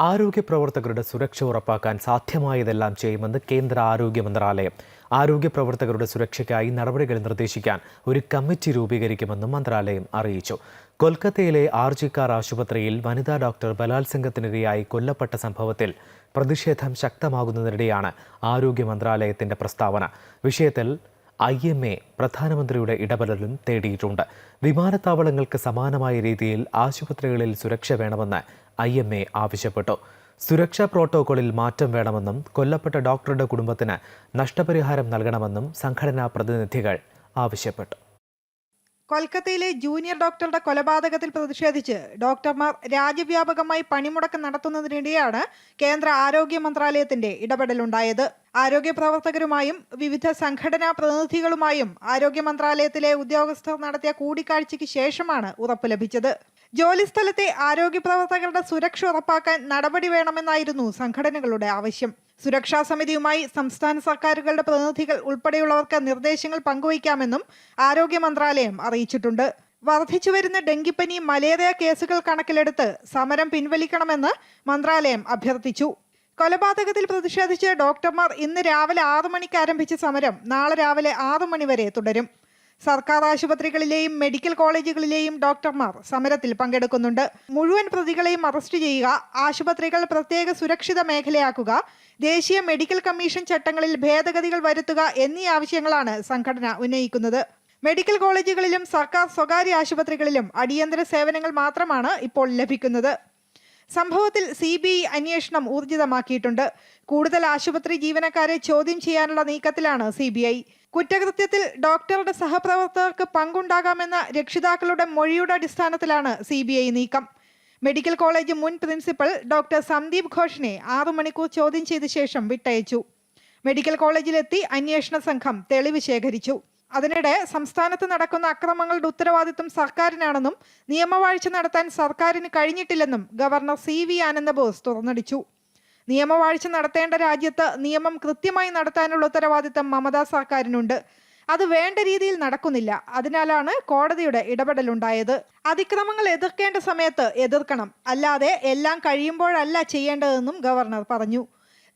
ആരോഗ്യ പ്രവർത്തകരുടെ സുരക്ഷ ഉറപ്പാക്കാൻ സാധ്യമായതെല്ലാം ചെയ്യുമെന്ന് കേന്ദ്ര ആരോഗ്യ മന്ത്രാലയം. ആരോഗ്യ പ്രവർത്തകരുടെ സുരക്ഷയ്ക്കായി നടപടികൾ നിർദ്ദേശിക്കാൻ ഒരു കമ്മിറ്റി രൂപീകരിക്കുമെന്നും മന്ത്രാലയം അറിയിച്ചു. കൊൽക്കത്തയിലെ ആർജിക്കാർ ആശുപത്രിയിൽ വനിതാ ഡോക്ടർ ബലാത്സംഗത്തിനിരയായി കൊല്ലപ്പെട്ട സംഭവത്തിൽ പ്രതിഷേധം ശക്തമാകുന്നതിനിടെയാണ് ആരോഗ്യ മന്ത്രാലയത്തിന്റെ പ്രസ്താവന. വിഷയത്തിൽ ഐ എം എ പ്രധാനമന്ത്രിയുടെ ഇടപെടലും തേടിയിട്ടുണ്ട്. വിമാനത്താവളങ്ങൾക്ക് സമാനമായ രീതിയിൽ ആശുപത്രികളിൽ സുരക്ഷ വേണമെന്ന് ഐ എം എ ആവശ്യപ്പെട്ടു. സുരക്ഷാ പ്രോട്ടോകോളിൽ മാറ്റം വേണമെന്നും കൊല്ലപ്പെട്ട ഡോക്ടറുടെ കുടുംബത്തിന് നഷ്ടപരിഹാരം നൽകണമെന്നും സംഘടനാ പ്രതിനിധികൾ ആവശ്യപ്പെട്ടു. കൊൽക്കത്തയിലെ ജൂനിയർ ഡോക്ടറുടെ കൊലപാതകത്തിൽ പ്രതിഷേധിച്ച് ഡോക്ടർമാർ രാജ്യവ്യാപകമായി പണിമുടക്ക് നടത്തുന്നതിനിടെയാണ് കേന്ദ്ര ആരോഗ്യ മന്ത്രാലയത്തിന്റെ ഇടപെടലുണ്ടായത്. ആരോഗ്യ പ്രവർത്തകരുമായും വിവിധ സംഘടനാ പ്രതിനിധികളുമായും ആരോഗ്യ മന്ത്രാലയത്തിലെ ഉദ്യോഗസ്ഥർ നടത്തിയ കൂടിക്കാഴ്ചയ്ക്ക് ശേഷമാണ് ഉറപ്പ് ലഭിച്ചത്. ജോലിസ്ഥലത്തെ ആരോഗ്യ പ്രവർത്തകരുടെ സുരക്ഷ ഉറപ്പാക്കാൻ നടപടി വേണമെന്നായിരുന്നു സംഘടനകളുടെ ആവശ്യം. സുരക്ഷാ സമിതിയുമായി സംസ്ഥാന സർക്കാരുകളുടെ പ്രതിനിധികൾ ഉൾപ്പെടെയുള്ളവർക്ക് നിർദ്ദേശങ്ങൾ പങ്കുവയ്ക്കാമെന്നും ആരോഗ്യ മന്ത്രാലയം അറിയിച്ചിട്ടുണ്ട്. വർദ്ധിച്ചുവരുന്ന ഡെങ്കിപ്പനി മലേറിയ കേസുകൾ കണക്കിലെടുത്ത് സമരം പിൻവലിക്കണമെന്ന് മന്ത്രാലയം അഭ്യർത്ഥിച്ചു. കൊലപാതകത്തിൽ പ്രതിഷേധിച്ച് ഡോക്ടർമാർ ഇന്ന് രാവിലെ ആറു മണിക്ക് ആരംഭിച്ച സമരം നാളെ രാവിലെ ആറു മണി വരെ തുടരും. സർക്കാർ ആശുപത്രികളിലെയും മെഡിക്കൽ കോളേജുകളിലെയും ഡോക്ടർമാർ സമരത്തിൽ പങ്കെടുക്കുന്നുണ്ട്. മുഴുവൻ പ്രതികളെയും അറസ്റ്റ് ചെയ്യുക ആശുപത്രികൾ പ്രത്യേക സുരക്ഷിത മേഖലയാക്കുക ദേശീയ മെഡിക്കൽ കമ്മീഷൻ ചട്ടങ്ങളിൽ ഭേദഗതികൾ വരുത്തുക എന്നീ ആവശ്യങ്ങളാണ് സംഘടന ഉന്നയിക്കുന്നത്. മെഡിക്കൽ കോളേജുകളിലും സർക്കാർ സ്വകാര്യ ആശുപത്രികളിലും അടിയന്തര സേവനങ്ങൾ മാത്രമാണ് ഇപ്പോൾ ലഭിക്കുന്നത്. സംഭവത്തിൽ സി ബി ഐ അന്വേഷണം ഊർജിതമാക്കിയിട്ടുണ്ട്. കൂടുതൽ ആശുപത്രി ജീവനക്കാരെ ചോദ്യം ചെയ്യാനുള്ള നീക്കത്തിലാണ് സി ബി ഐ. കുറ്റകൃത്യത്തിൽ ഡോക്ടറുടെ സഹപ്രവർത്തകർക്ക് പങ്കുണ്ടാകാമെന്ന രക്ഷിതാക്കളുടെ മൊഴിയുടെ അടിസ്ഥാനത്തിലാണ് സി ബി ഐ നീക്കം. മെഡിക്കൽ കോളേജ് മുൻ പ്രിൻസിപ്പൽ ഡോക്ടർ സന്ദീപ് ഘോഷിനെ ആറു മണിക്കൂർ ചോദ്യം ചെയ്ത ശേഷം വിട്ടയച്ചു. മെഡിക്കൽ കോളേജിലെത്തി അന്വേഷണ സംഘം തെളിവ് ശേഖരിച്ചു. അതിനിടെ സംസ്ഥാനത്ത് നടക്കുന്ന അക്രമങ്ങളുടെ ഉത്തരവാദിത്വം സർക്കാരിനാണെന്നും നിയമവാഴ്ച നടത്താൻ സർക്കാരിന് കഴിഞ്ഞിട്ടില്ലെന്നും ഗവർണർ സി വി ആനന്ദബോസ് തുറന്നടിച്ചു. നിയമവാഴ്ച നടത്തേണ്ട രാജ്യത്ത് നിയമം കൃത്യമായി നടത്താനുള്ള ഉത്തരവാദിത്തം മമതാ സർക്കാരിനുണ്ട്. അത് വേണ്ട രീതിയിൽ നടക്കുന്നില്ല. അതിനാലാണ് കോടതിയുടെ ഇടപെടലുണ്ടായത്. അതിക്രമങ്ങൾ എതിർക്കേണ്ട സമയത്ത് എതിർക്കണം. അല്ലാതെ എല്ലാം കഴിയുമ്പോഴല്ല ചെയ്യേണ്ടതെന്നും ഗവർണർ പറഞ്ഞു.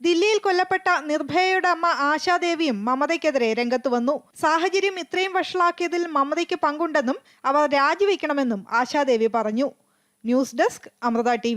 ദില്ലിയിൽ കൊല്ലപ്പെട്ട നിർഭയയുടെ അമ്മ ആശാദേവിയും മമതയ്ക്കെതിരെ രംഗത്ത് വന്നു. സാഹചര്യം ഇത്രയും വഷളാക്കിയതിൽ മമതയ്ക്ക് പങ്കുണ്ടെന്നും അവർ രാജിവെക്കണമെന്നും ആശാദേവി പറഞ്ഞു. News desk Amrita T